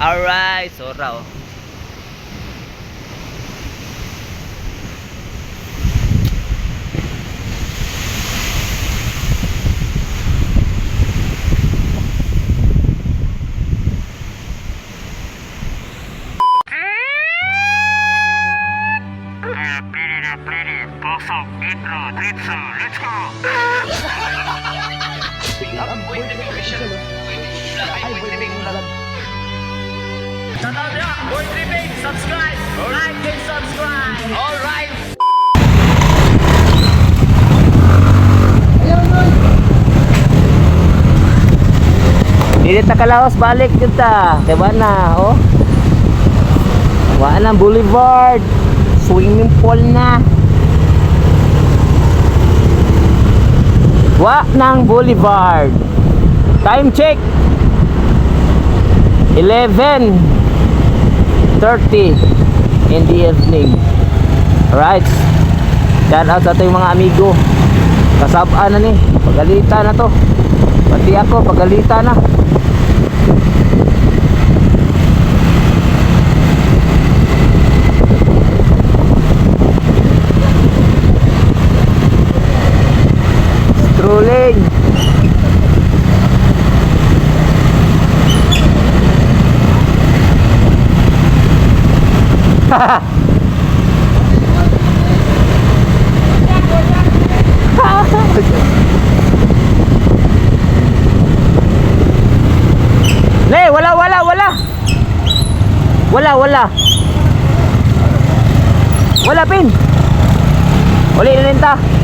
Alright, sora na! Boy Tripping! Subscribe! Like and subscribe! Alright! Dili ta kalaos balik kita. Diba na, oh? Wala ng boulevard. Swimming pool na. Wa ng boulevard. Time check. 11 30 in the evening. Alright. Shout out sa ating mga amigo. Kasabaan na ni. Pagalita na to. Pati ako, pagalita na. Le, wala, wala, wala. Wala, wala. Wala, pin. Uli na ta.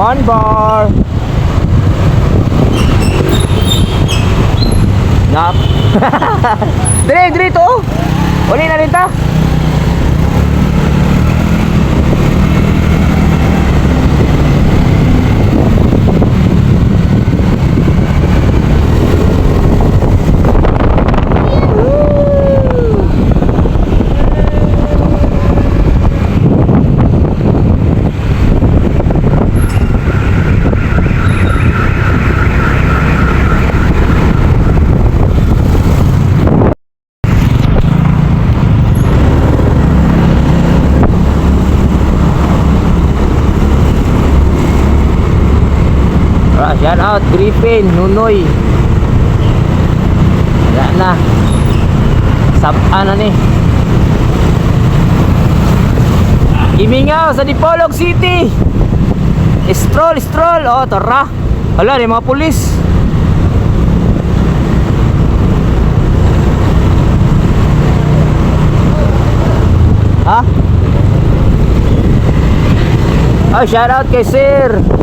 One bar. Nap. dire, dire to. Uli na rin ta. Ah, shout out Griffin, Nunoy. Wala na. Sab-an na ni. Imingaw sa Dipolog City. Stroll, stroll. Oh, tara. Wala, ni mga pulis. Ha? Oh, shout out kay Sir.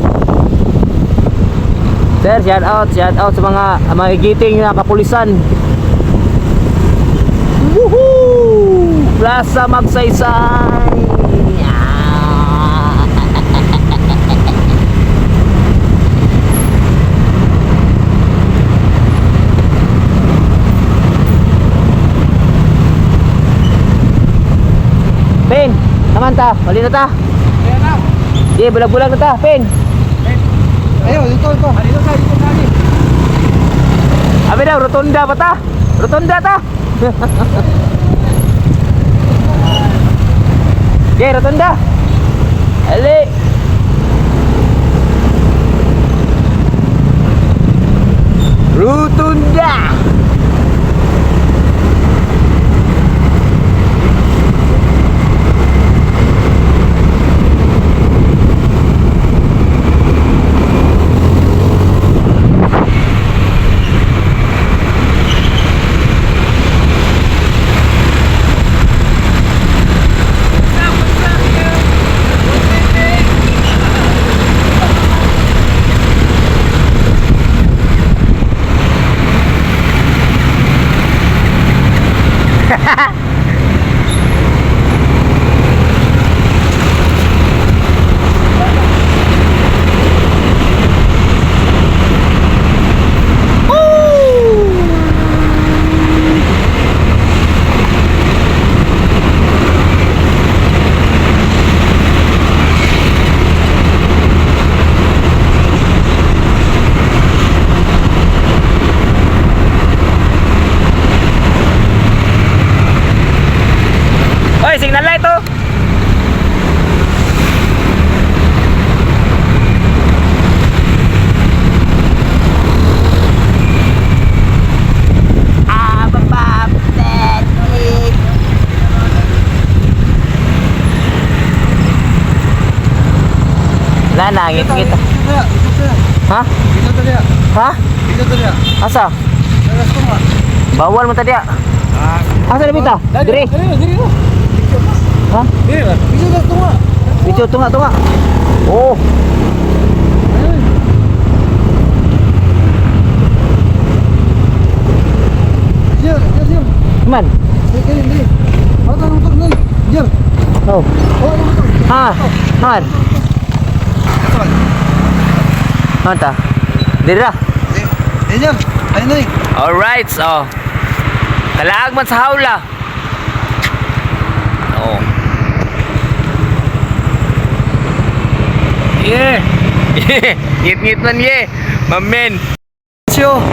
Sir, shout out, shout out sa mga magigiting na kapulisan. Woohoo! Plaza Magsaysay. Ah. Pen, naman ta, bali na ta. Di, bulag-bulag na ta, Pen. Ayun, dito, ito. Dito tayo, dito tayo. Abi daw, rotunda pa ta? Rotunda ta? Okay, rotunda. Ali. Rotunda. Oy, signal light oh. Ah, babab, Wala na, ngit-ngit. Dito tayo, dito tayo. Ha? Dito tayo. Ha? Dito tayo. Asa? Dalas ko nga. Bawal mo tadi. Ah. Asa na bita? Dire. Diri, diri mo. Ha? Diri ba? Dito dalas ko nga. Video tunga tunga. Oh, Ayun. Jer, jer, jer. man. Ay, kayo, hindi. Ano ka nung tugnay? Jer. Oh. Oh, ano ka? Ha. Han. Saan? Manta. Dire ra. Eh, eh, jer. Ayun na eh. Alright, so. Kalaag man sa hawla. Oh. Yeah. Ngit-ngit man ye. Mamen. Syo.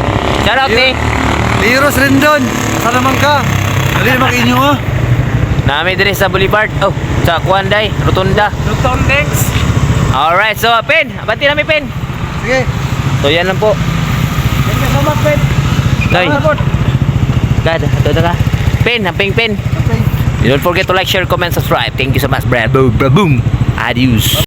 Shout out ni. Liros Rendon. Sana man ka. Dali makinyo ha. Nami dire sa Boulevard. Oh, sa Kwanday, Rotunda. Thanks. Alright, so pen. Abati namin pen. Sige. So yan lang po. Thank you so much, Ben. Day. God, ito na ka. Pen, hamping pen. Okay. Don't forget to like, share, comment, subscribe. Thank you so much, Brad. Boom, boom, boom. Adios.